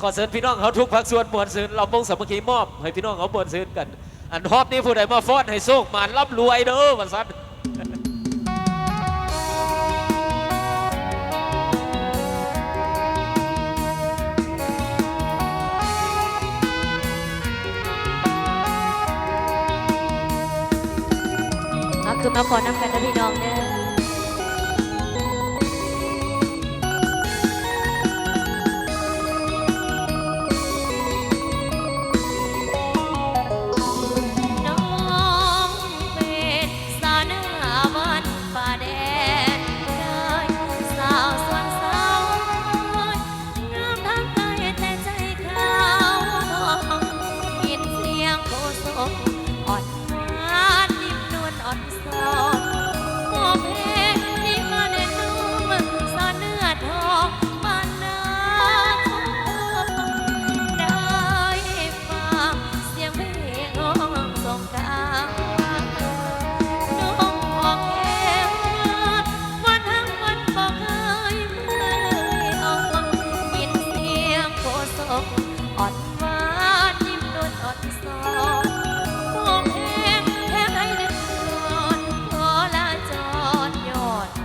ขอเชิญพี่น้องเขาทุกภาคส่วนมวลซืนเรามงสามัคคีมอบให้พี่น้องเขามวลซืนกัน อันฮอบนี้ผู้ใดมาฟ้อนให้โชคมาร่ำรวยเด้อวันสันเอาคือมาขอนำกันนะพี่น้องเด้อ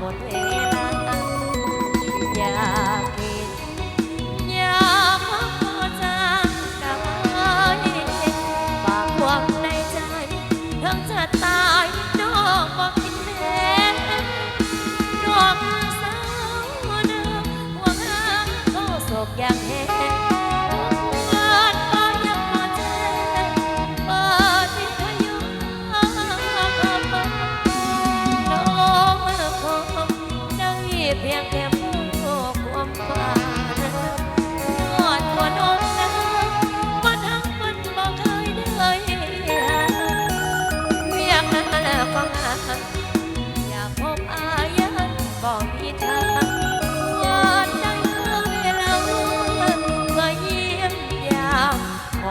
หมดเวลา อยากเห็นอยากพบพ่อจางกายฝากความในใจถึงจะตายน้องบอกกินแม่น้องสาวเดิมหวังหาโทษศกอย่าง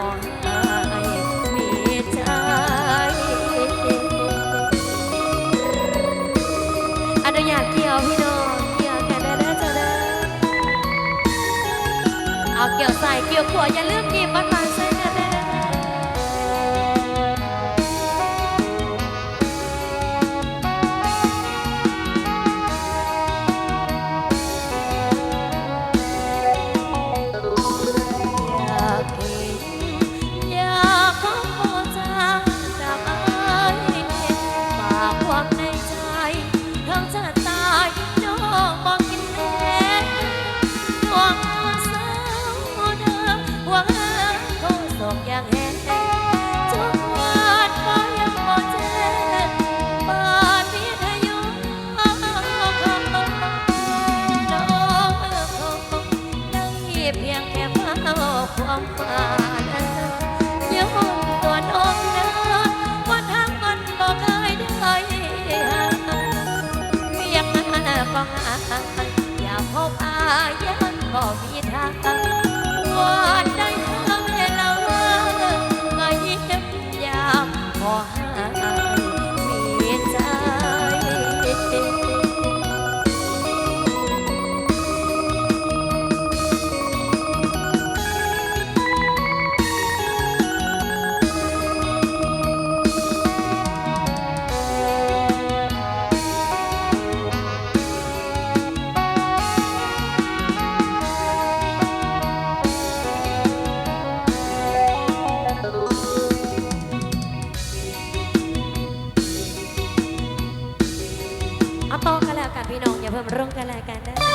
ามขอให้มีใจอนุญาตเกี่ยวพี่น้องเกี่ยวกันได้เด้อเจ้าเด้อเอาเกี่ยวใส่เกี่ยวขวอย่าลืมหยิบมันมาใส ความฝันย้อนตัวน้องเดินวันทั้งวันบ่เคยได้หาเรียกมันฟังอยาพบอายันก็มีทางวัน พี่น้องอย่าเพิ่มรุ่งกันแล้วกันนะ